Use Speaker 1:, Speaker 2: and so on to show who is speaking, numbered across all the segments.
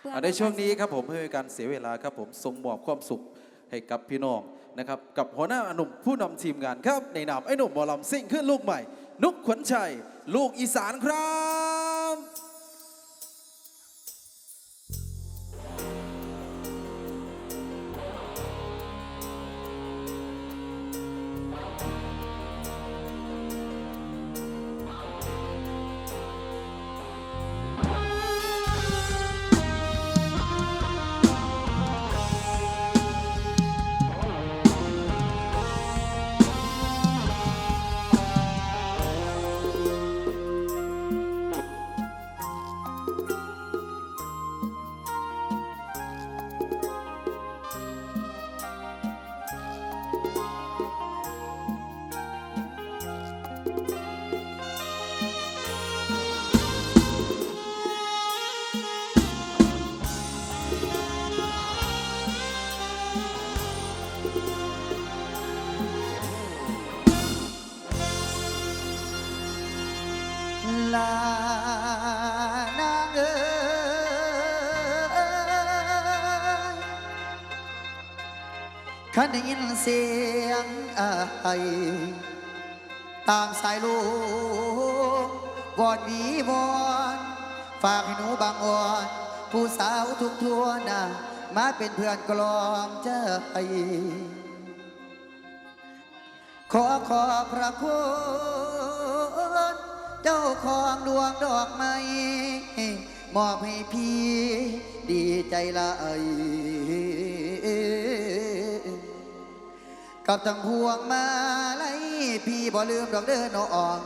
Speaker 1: เพื่อ
Speaker 2: อ่าในช่วงนี้ครับผมเพื่อเป็นการเสียเวลาครับผมส่งมอบความสุขให้กับพี่น้องนะครับกับหัวหน้าหนุ่มผู้นำทีมงานครับในนามไอ้หนุ่มหมอลำซิ่งขึ้นลูกใหม่ นุกขวัญชัย ลูกอีสานครับ
Speaker 3: ยินเสียงอายตามสายลูกวอนวีวอนฝากให้หนูบางอ่อนผู้สาวทุกทั่วน้ามาเป็นเพื่อนกลอมใจขอขอพระคุณเจ้าของดวงดอกไม้มอบให้พี่ดีใจละเอ กับทั้งพวงมาไลยพี่บ่ลืมดอกเดินนออง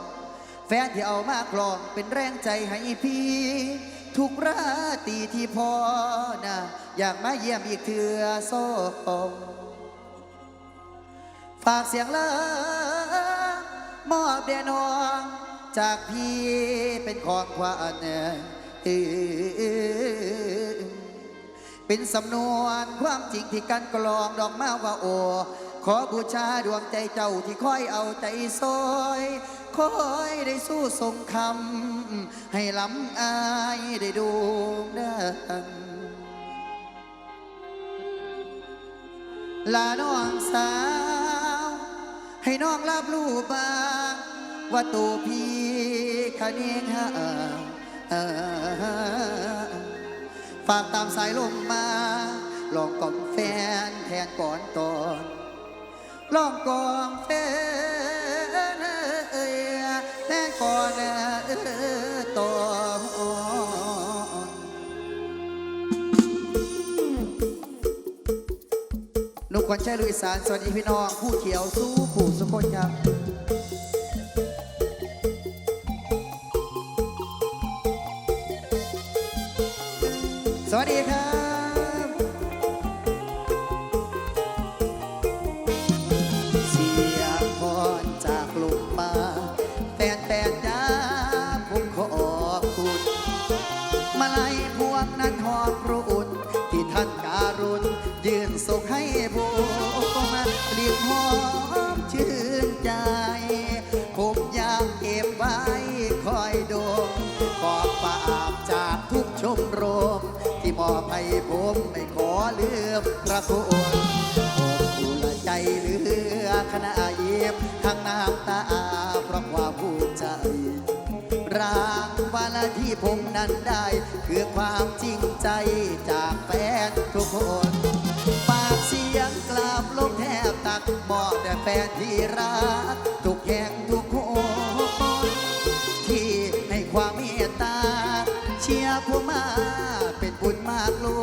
Speaker 3: แฟนที่เอามากลองเป็นแรงใจให้พี่ ทุกราตรีที่พอนะอยากมาเยี่ยมอีกเถื่อโซมฝากเสียงเลิมอบแด่น้อง จากพี่เป็นของขวัญเอ่ยเป็นสำนวนความจริงที่กันกลองดอกมาว่าโอ ขอบูชาดวงใจเจ้าที่คอยเอาใจซอยคอยได้สู้สงคำให้ลำอายได้ดูดังลาน้องสาว ให้น้องรับรู้บ้างว่าตัวพี่คะเนงหาเอ่อฝากตามสายลมมา ลองกล่อมแฟนแทนก่อนตอน ลองกองเฟนเอ่ยแทนก่อนเออตอนนุกขวัญใจลุยสารสวัสดีพี่น้อง ผู้เขียวสู้ผู้สุคนครับ ส่งให้ผมาเรียกหอมชื่นใจ ผมอยากเก็บไว้คอยดมขอบปากจากทุกชมรม ที่มอบให้ผมไม่ขอเลือกพระคุณผมดูแลใจเหลือขณะเย็บทั้งน้ำตาเพราะความภูมิใจรางวัลที่ผมนั้นได้ คือความจริงใจจากแฟนทุกคน ยังกราบลงแทบตักมอบแด่แฟนที่รักทุกแห่งทุกคนที่ให้ความเมตตา เชียร์ผู้มาเป็นบุญมากล้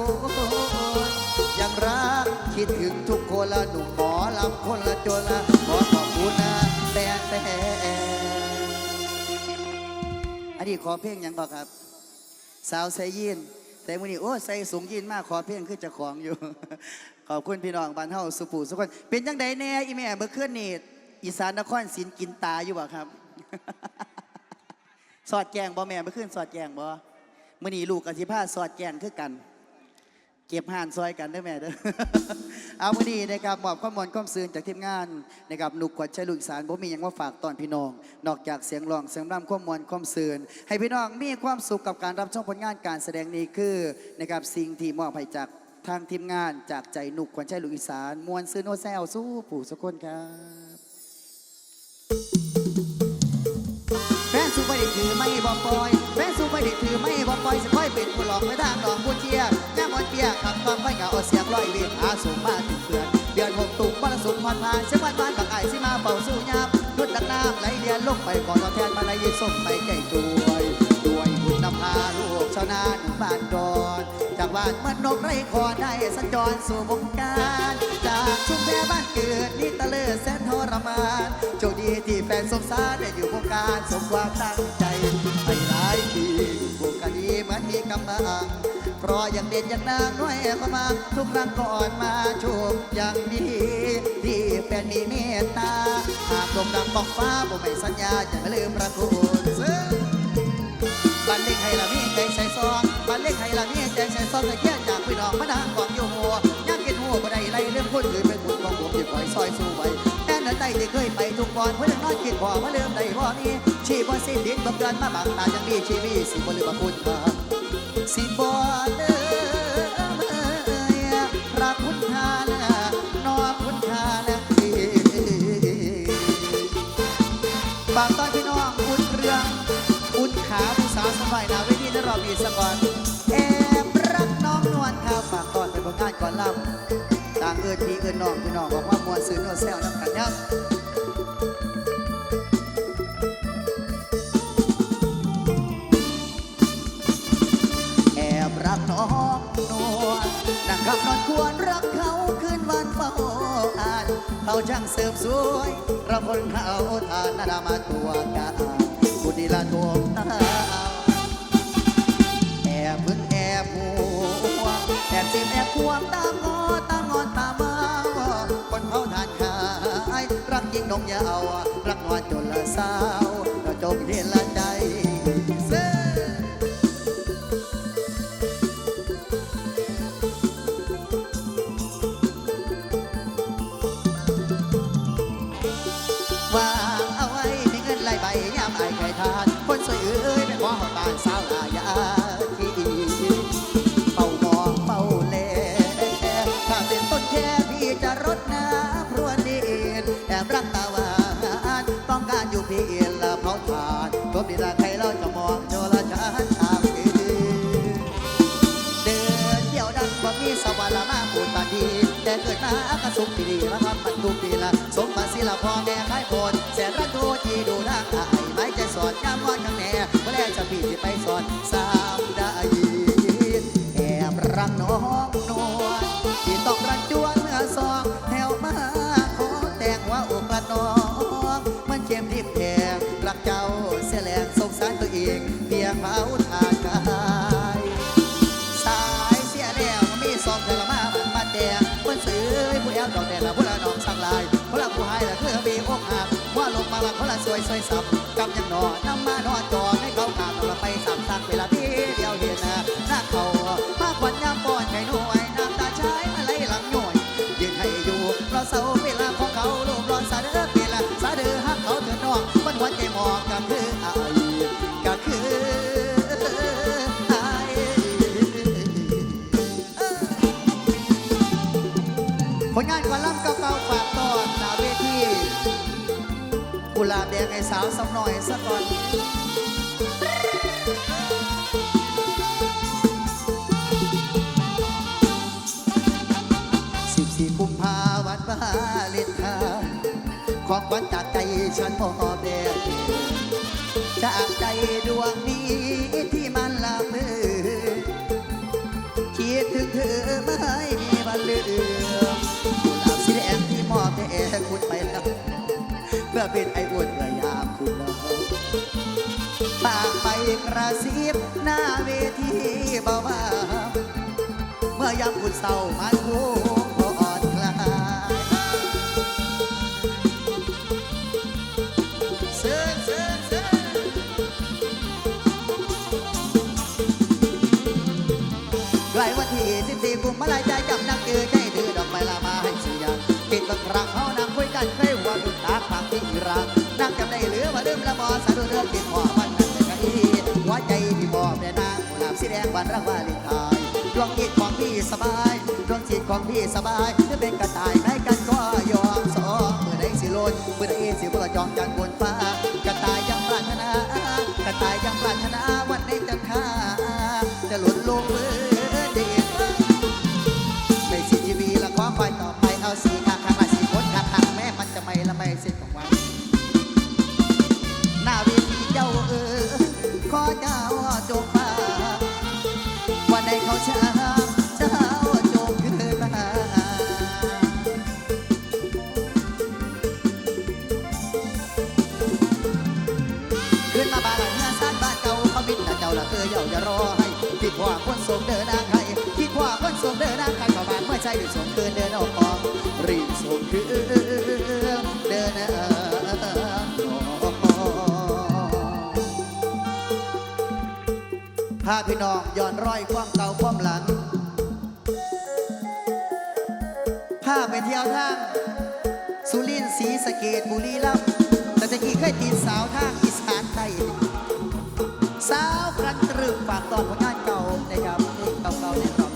Speaker 3: นยังรักคิดถึงทุกคนละหนุ่มหมอลำคนละจนละขอขอบคุณนะแฟนแฟนอันนี้ขอเพลงยังก่อครับ สาวใส่ยีนใส่มือนี่โอ้ใส่สูงยีนมากขอเพลงคือจะของอยู่ ขอบคุณพี่น้องบ้านเฮาสุภูสุคนเป็นจังใดแน่อีแม่เมื่อคืนนี่อีสานนครศรีกินตาอยู่บ่ครับ สอดแจงบ่แม่เมื่อคืนสอดแจงบ่มื่อนี้ลูกกับสิพาสอดแจงคือกัน เก็บห่านซอยกันได้อแม่เด้อเอาวันนี้นะครับมอบข้อมูลข้อมซื่นจากทีมงานนะครับหนุกขวัญชัยลุยสารผมมีอย่างว่าฝากตอนพี่น้อง นอกจากเสียงร้องเสียงร่ำข้อมูลข้อมซื่นให้พี่น้องมีความสุขกับการรับชมผลงานการแสดงนี้คือนะครับสิ่งที่มอบให้จาก ทางทีมงานจากใจหนุกขวัญชัยลุยสารมวลซื่นโนแซวสู้ปู่สกุลครับแฟนสู้ไม่ได้ถือไม่บอกปล่อยแฟนสู้ไม่ได้ถือไม่บอกปล่อยสิค่อยเป็นผู้หลอกไปทางหลอกผู้เชียร์แง่มอนเปียขับความไฟเหงาเอาเสียงลอยเวียนหาสูงมาถึงเพื่อนเดือนหกตุกมรสุมผ่านผ่านเสียงวันวานบักไอ้สิมาเป่าสู้ยามดุดดังน้ำไหลเลียนลงไปก่อนตอนแทนมาลายยิส่งไปแก่ด้วย ลูกชาวนาหนุ่มบ้านดอนจากบ้านเมื่อนกไรคอได้สัญจรสู่วงการ จากชุมแพบ้านเกิดนี่ตะเลิศแสนทรมานโชคดีที่แฟนสมสารได้อยู่วงการสมความตั้งใจไปหลายปีวงการนี้เหมือนมีกำลังเพราะยังเด่นยังนางน้อยเข้ามาทุกครั้งก่อนมาชมอย่างดีที่แฟนมีเมตตาหากลมดังบอกฟ้าบ่ไม่สัญญาจะไม่ลืมประคุณ ซึ่งบันเล็กให้ละมีใจใส่ซองบันเล็กให้ละมีใจใส่ซองตะเกียงจากพี่น้องมาดังกองอยู่หัวยังกินหัวบ่ได้ไรเรื่องคนอื่นเป็นบุญของผมที่คอยซอยสู้ไว้แอนนั้นใดที่เคยไปทุกบอนเพื่อนนอนกินบ่มาเริ่มได้บ่นี้ชีบ่สิ้นดินบ่เกินมาบังตาจังดีชีวิตสิบ่ลืมพระคุำต่เออทีเอื้อน้องพี่น้องบอกว่ามวนซื้อโนแซวน้ำกันยับแอบรักน้องนวลนั่งขับนอนควรรักเขาคืนวันเฝ้าอ่านเขาช่างเสิร์ฟสวยเราคนเขาทานนาดามาตัวกาบุดีละทวตาแอบพึ่งแอบหัวแอบจิ้มแอบควงตามงอตามายรักยิ่งน้องอย่าเอารักนวลจนละสาวเราจงเห็นละใจ ต้องการอยู่เพียงละเผาทานก็ดีละใครเราจะมองโยละฉันตามคืนเดินเดี่ยวดังบ่มีสวรรค์ละมาปูดปาดีแต่เกิดมาอาก็สุขดีละครับมันทุกปีละสมบัติศิลพ่อแม่ขายผลแสนรักโทจีดูทางอายไม้ใจสอนยามงอนข้างแน่เมื่อแรกจะปีที่ไปสอนสาว เพียงเผาทานกายสายเสียแล้วมีสองเธอละมามันมาแดงคนซื้อผู้แอลดอกแดงละผู้ละน้องสังลายผู้ละผู้หายละคือบีอกหักว่าลงมาละคนละสวยสวยสับกำยังนอนน้ำมานอนจอให้เขาขาดเราไปสามสักเวลาที่เดียวเห็นนะหน้าเขามากกว่ายามป้อนไก่หน่วยน้ำตาใช้มาไหลหลังหน่วยยืนให้อยู่เราเศร้าเวลาของเขาลูกร้อนสาเด้อเวลาสาเด้อฮักเขาเถิดน้องมันหัวใจหมอกก็คืออาย บแดงไอ้สาวสักหน่อยสักก่อนสิบสี่กุมภาวันวาเลนไทน์ของวันจากใจฉันพอแด่เธอจากใจดวงนี้ที่ ป็นไอ้อ้วนกระยามคุณน้องปากไปกระซิบหน้าเวทีเบาๆเมื่อยามคุณเศร้ามาคู่อ่อนกลายเสิวยวันที่สิบสี่กุมภาพันธ์ใจจำนักเกิด สะดุดเรื่องติดพ่อมันนั่นแต่กะดีหัวใจพี่บ่แม่นางกหลาบสีแดงวันรักวาเลนไทน์ดวงจิตของพี่สบายดวงจิตของพี่สบายจะเป็นกระต่ายแม้กันก็ยอมสอเมื่อใดสิโลนเมื่อใดสิบุรจองจันบนฟ้ากระต่ายยังปรารถนากระต่ายยังปรารถนาวันใดจะฆ่าจะหลุดลงมือ ละเธอเยาอย่ารอให้คิดว่าคนส่งเดินนางใครคิดว่าคนส่งเดินนางใครก็มาเมื่อใจหรือส่งเดินเดินออกกองรีบส่งคือเดินออกถ้าพี่น้องย้อนร้อยความเก่าความหลังถ้าไปเที่ยวทางสุรินทร์ศรีสะเกดบุรีรัมย์แต่ตะกี้เคยตีสาวทาง ฝากตอนผลงานเก่านะครับเพลงเก่าๆเนี่ย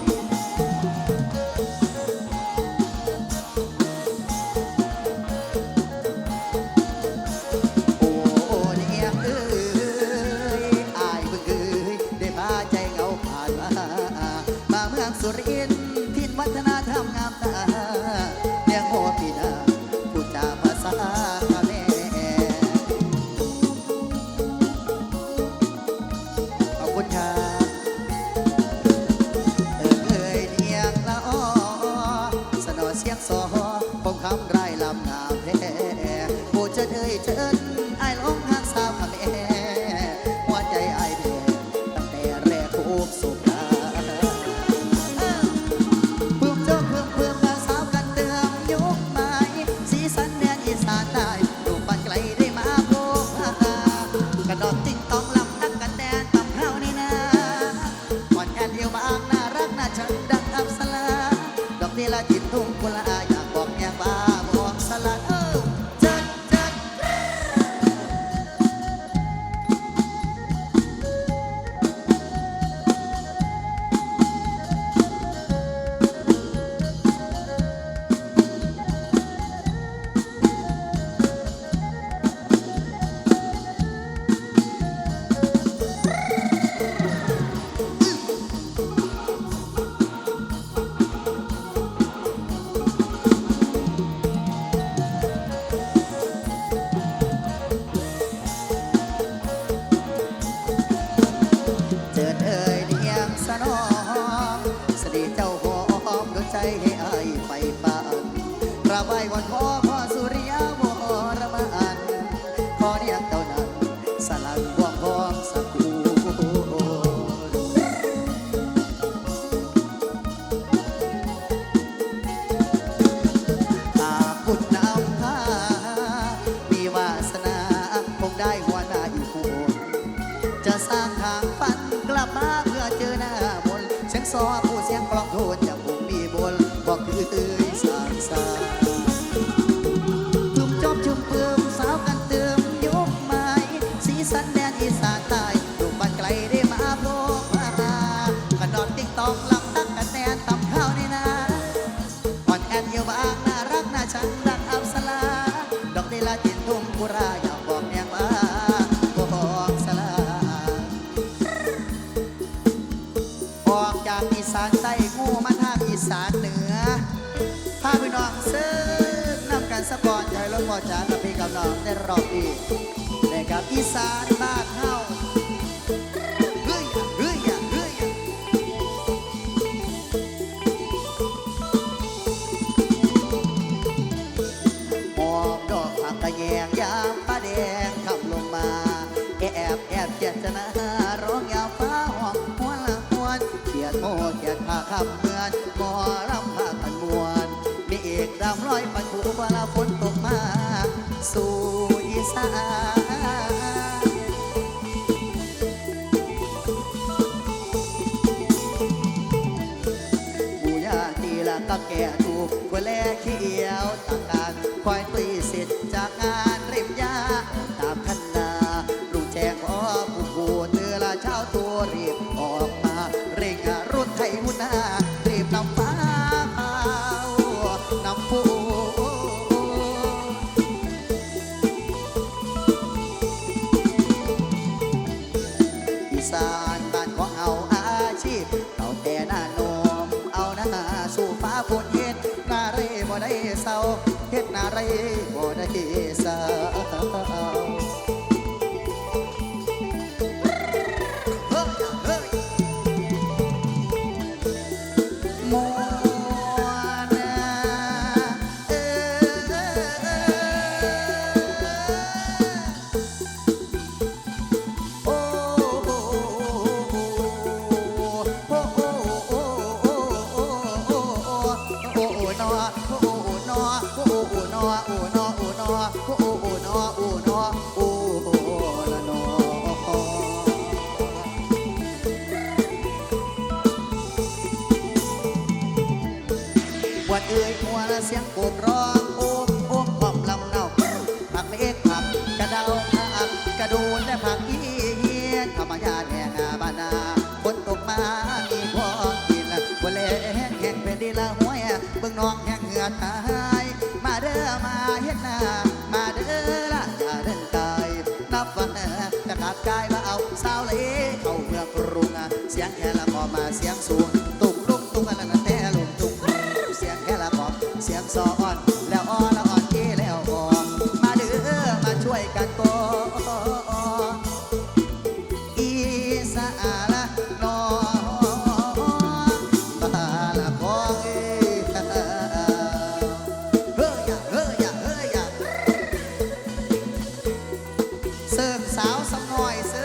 Speaker 3: inside. อจ๋ากับพี่กับน้องได้รอบดีนะครับอีสานบ้านเฮาเฮ้ยเฮ้ยเฮ้ยมอบดอกผักกาญยาผ้าแดงขับลงมา แอบแอบเจตนาร้องยาวฟ้าห้องหัวละหวนเกียดโมเกียดผ้า ถูกกว่าแลเขียวตัง yeah. วันเอ่ยหัวและเสียงโกบร้องโอ้มโอ้มความลำเนาผักเล็กผักกระเดาผักกระดูนและผักอีเฮียนธรรมญาติแห่งอาบานาฝนตกมามีพอกินวันแลแห้งแห้งเป็นดีละหัวเบิ่งน้องแห้งเหงื่อตายมาเด้อมาเฮ็ดนามาเด้อละอย่าเดินกายนับวันจะขาดกายว่าเอาสาวเลยเข้าเมืองกรุงเสียงแค่ละพอมาเสียงสูงตุกลุกตุกอันนั้นแต่ลุ เสียงซออ่อน แล้วอ่อนแล้วอ่อนเอแล้วอ่อนมาเด้อมาช่วยกันก่ออีสานละนอนมาละคองเอ้ยเฮ้ยอย่าเฮ้ยอย่าเฮ้ยอย่าเสิร์ฟสาวสำหน่อยเสิร์ฟ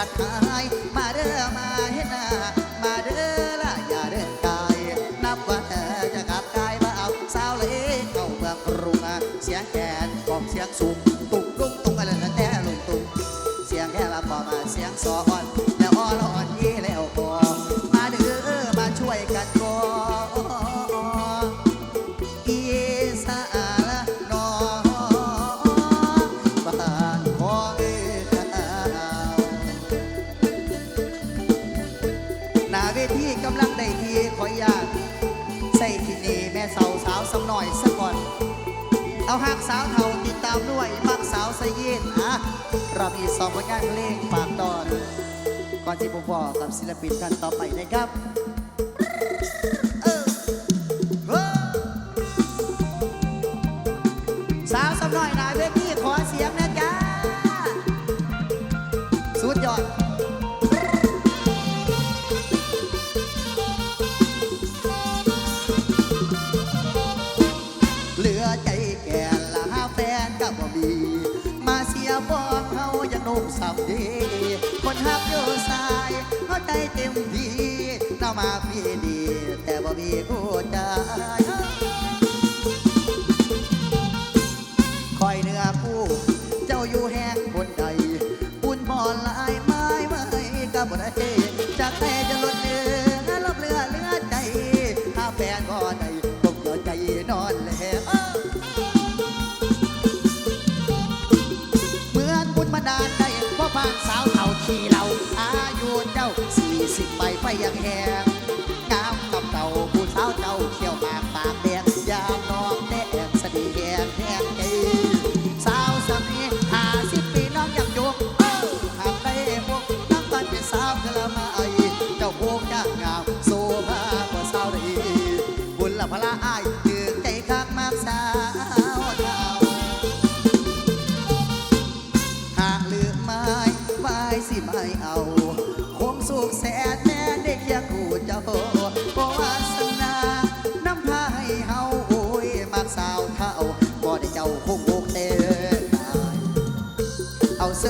Speaker 3: อดหายมาเด้อมาเห็นหน้ามาเด้อละอย่าเดินกาย นับวันจะกลับกายมาเอาสาวเลยเข้าเมืองกรุงเสียงแกนกองเสียงสูงตุกลุกตุกอะไรนั่นแต่ลุงตุกเสียงแค่ละพอมาเสียงซออ่อน สาวเทาติดตามด้วยมักสาวสยีนอะเรามีสองผลงานเพลงฝากตอน ก่อนที่ผมบอกกับศิลปินท่านต่อไปนะครับเออเว้อสาวสำน้อยนะ เต็มที่น่ามาพี่ดี แต่บ่มีผู้ใจคอยเนื้อคู่เจ้าอยู่แห้งคนใดบุญพรลายไม้ไม้กับบ่ได้จากแต่จะลด Yeah.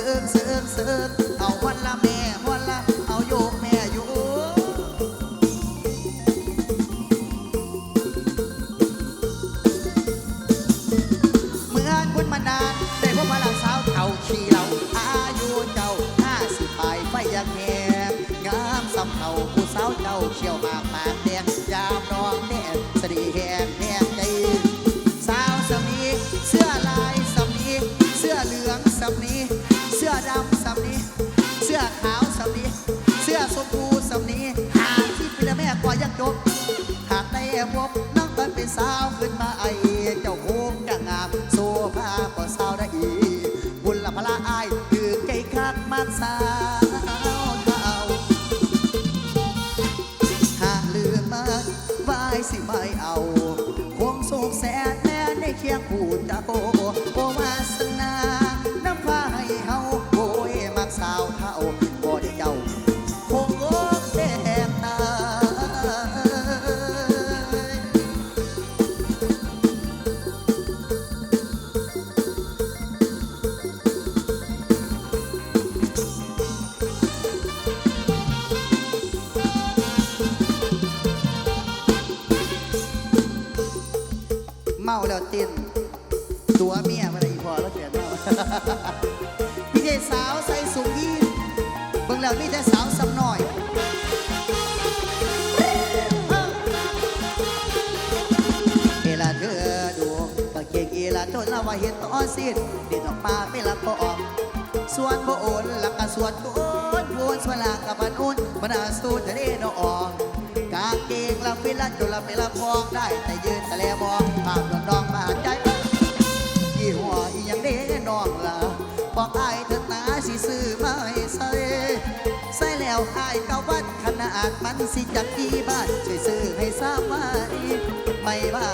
Speaker 3: เอ้าพันละแม่หัวละเอาโยกแม่อยู่เมื่อคุณมานานได้พบว่าหลาสาวเท่าขี่เราอายุเจ้าห้าสิบปลายไฟยังแหงงามสำเท่าผู้สาวเจ้าเชี่ยว หากได้พบน้องมันเป็นสาวขึ้นมาไอเจ้าโคงจะงามโซภาก็สาวได้อีบุญละพละอายคือไก่คักมากสาวเท่าหากลืมมาไว้สิไม่เอา คงสุขแสนแม้ในเคียงคู่ตะโกโมันอุ่นมันอาสูทะเลนออกกางเกงละฟิละจนละไม่ละพองได้แต่ยืนแต่แลมองภาพดองดองมาใจยี่ห้ออีหยังเด้น้องล่ะบอกอายเถิดนาสิซื้อมาให้ใส่ใส่แล้วอายก็วัดขนาดมันสิจักกี่บาทช่วยซื้อให้ทราบไว้ไม่ว่า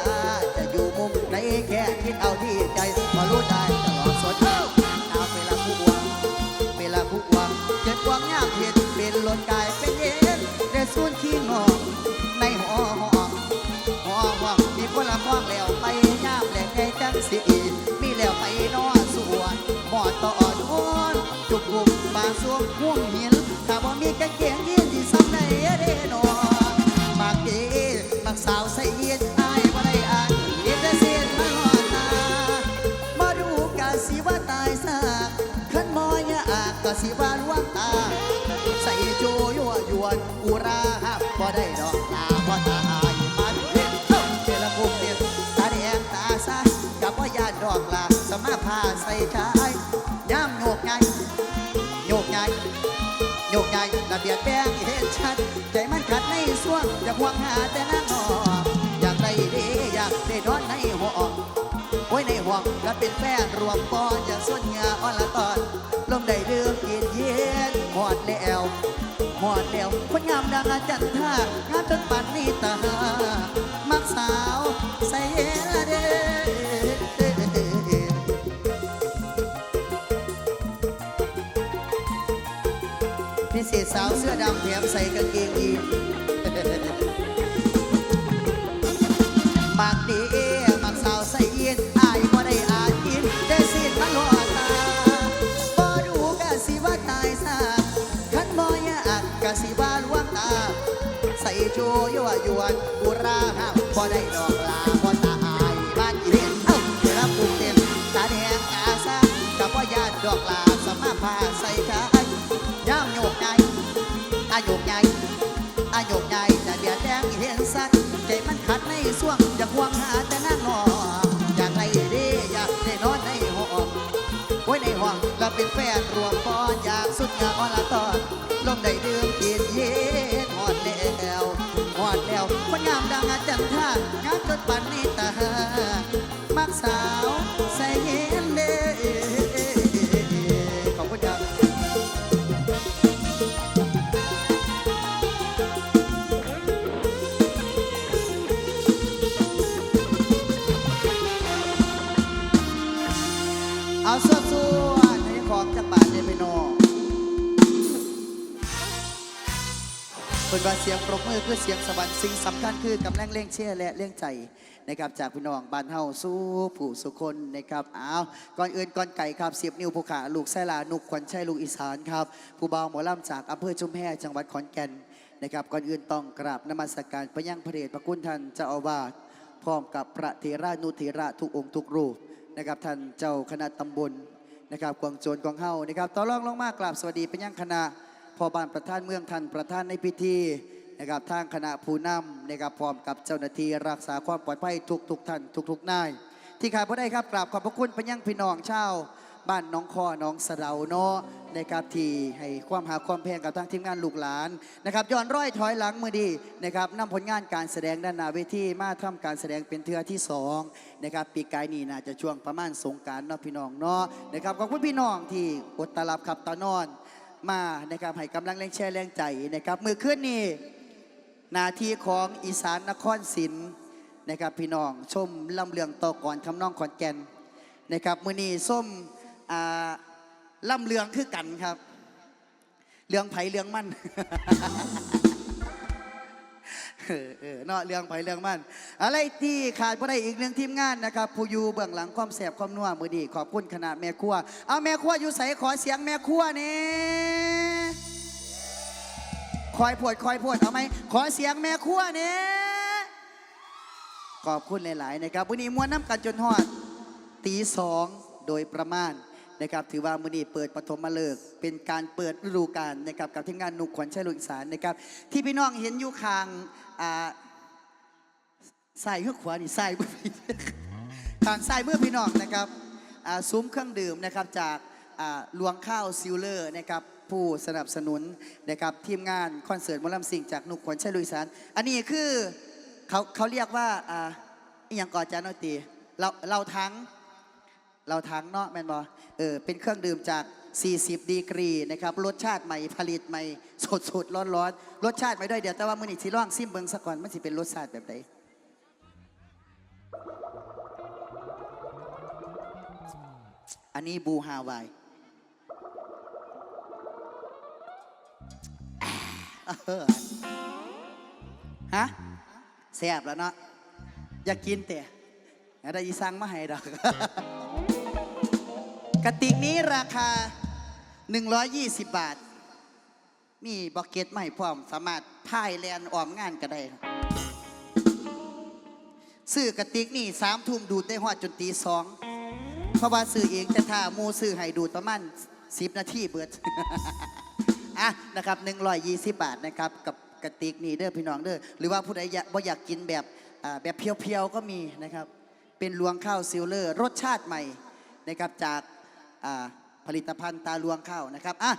Speaker 3: จะอยู่มุมไหนแค่คิดเอาที่ใจพอรู้ได้ตลอดสดเอ้าเอาเวลาผู้หวังเวลาผู้หวังเจ็บหวังยากเห็นเป็นลน กายเป็นเย็นได้สูนขี้งอกในหอหอกหอหวังมีคนละห้องแล้วไปยามแหลกใจจังสิอีมีแล้วไปนอนสวนหมอต่อดวนจุกบุกบางสวงห่วงหินถ้าบ่มีกางเกงยีนที่ซ้ำในเด้นอนมากเดมักสาวใส่ยีนอายบ่ได้อ่านเอ็นแต่เสียนมาหอดตามาดูกะสิว่าตายซากขันมอยะอากกะสิว่าล้วง ชายย่ำโยกไงโยกไงโยกไงระเบียดแป้งเห็นชัด ใจมันขัดในส่วงอยากหวงหาแต่นางนอกอยากได้ดีอยากได้นอนในห้องโอ้ยในห้องก็เป็นแฟนรวมปอนอย่างส่วนเหงาอ่อนละตอนลมได้ดื่มกินเย็นหอดแล้วหอดแล้วคนงามดังอาจันท่างามจนปันนี้ตามักสาวใส่เอล อดำแถมใส่กางเกงยีนมักดีมักสาวใส่ยีนอายบ่ได้อาจินได้สิ้นมันหลอดตาบ่ดูกะสิว่าตายซะคันบ่อยากกะสิว่าลวงตา ใส่โชยั่วยวนอุราห้ามบ่ได้ดอกลาบ่ตาอายบ้านอีเห็นเอ้าเจรับปุ่มเต็มตาแดงตาซ่ากับว่าญาติดอกลาสมาพาใส่ชา อาโยกไงอายุใหญ่แต่เบียดแดงเห็นสัตว์ใจมันขัดในส่วงอยากหวงหาแต่นั่งนอนอยากไรดีอยากได้นอนในห้องไว้ในห้องเราเป็นแฟนรวมปอนอยากสุดงามอละตอนลมได้ดื่มกินเย็นหอดแล้วหอดแล้วคนงามดังอาจันท่างามจนปันนี้ตามักสาวใส่เห็น สียงปรบมือคือเสียงสวรรค์สิ่งสำคัญคือกำลังเร่งเชื่อและเร่งใจนะครับจากพี่น้องบ้านเฮาสู้ผู้สุคนนะครับอ้าวก่อนอื่นก่อนไก่ครับเสียบนิ้วผู้ขาลูกไส้ลานุกขวัญชัยลูกอีสานครับผู้บ่าวหมอล่ำจากอำเภอชุมแพจังหวัดขอนแก่นนะครับก่อนอื่นต้องกราบนมัสการพระยังพระเดชพระคุณท่านเจ้าอาวาสพร้อมกับพระเถรานุเถระทุกองค์ทุกรูปนะครับท่านเจ้าคณะตำบลนะครับกวางโจรกวางเฮานะครับต่อรองลงมากราบสวัสดีเป็นยังคณะพ่อบ้านประธานเมืองทันประธานในพิธี นะครับทางคณะผู้นำนะครับพร้อมกับเจ้าหน้าที่รักษาความปลอดภัยทุกทุกๆท่านทุกทุกๆนาย ที่ขาดบ่ได้ครับกราบขอบพระคุณเป็นยังพี่น้องชาวบ้านน้องคอน้องสะเดาเนาะนะครับที่ให้ความหาความแพงกับทางทีมงานลูกหลานนะครับย้อนร้อยถอยหลังมือดีนะครับนำผลงานการแสดงด้านหน้าเวทีมาทำการแสดงเป็นเทือที่สองนะครับปีกายนี้น่าจะช่วงประมาณสงการเนาะพี่น้องเนาะนะครับขอบคุณพี่น้องที่อดตาลับขับตานอนมานะครับให้กำลังแรงแช่แรงใจนะครับมือขึ้นนี่ นาที่ของอีสานนครศิลป์นะครับพี่น้องชมลำเลืองต่อก่อนคำน้องขอนแก่นนะครับมือนี้ส้มอ่าล่ำเลืองคือกันครับเรื่องไผ่เรื่องมั่นเออเออเนาะเรื่องไผ่เรื่องมั่นอะไรที่ขาดบ่ได้อีกหนึ่งทีมงานนะครับ ผู้อยู่เบื้องหลังความแสบความนัวมือดี ขอบคุณคณะแม่ครัว เอาแม่ครัวอยู่ใส่ขอเสียงแม่ครัวนี่ คอยพวดคอยพวดเอาไหมขอเสียงแม่ครัวเนี่ขอบคุณหลาย ๆ นะครับวันนี้มวนน้ำกันจนฮอดตีสองโดยประมาณนะครับถือว่ามือนี้เปิดปฐมฤกษ์เป็นการเปิดฤดูกาลนะครับกับทีมงานนุกขวัญชัยลุกอีสานนะครับที่พี่น้องเห็นอยู่คางใส่เพื่อขวานี่ใส่เพื่อพี่ทางซ้ายมือพี่น้องนะครับซุ้มเครื่องดื่มนะครับจากอ่าลวงข้าวซิลเลอร์นะครับ ผู้สนับสนุนนะครับทีมงานคอนเสิร์ตมอลำสิงจากนุกขวัญชัยลุยสานอันนี้คือเขาเขาเรียกว่าอ่าอหย่างก่อจานอยตีเราเราทั้งเราทั้งเนาะแมนบอเออเป็นเครื่องดื่มจาก 40 ดีกรีนะครับรสชาติใหม่ผลิตใหม่สดสดร้อนร้อนรสชาติไม่ด้วยเดี๋ยวแต่ว่ามือนี้สิลองซิมเบิงสักก่อนมันสิเป็นรสชาติแบบไหนอันนี้บูฮาวาย เออฮะแซ่บแล้วเนาะอยากกินแต่อะไรอีสังมาให้ดอก กระติกนี้ราคา 120 บาท มีบ็อกเก็ตใหม่พร้อม สามารถพายแลนออมงานก็ได้ครับซื้อกระติกนี่สามทุ่มดูดได้หอดจนตีสองเพราะว่าซื้อเองแต่ถ้าหมูซื้อให้ดูดประมาณ10นาทีเบิด อะนะครับ120 บาทนะครับกับกระติกนี่เด้อพี่น้องเด้อหรือว่าผู้ใดอยากบ่อยากกินแบบอ่าแบบเพียวๆก็มีนะครับ เป็นลวงข้าวซิลเลอร์รสชาติใหม่นะครับจากอ่าผลิตภัณฑ์ตาลวงข้าวนะครับอะ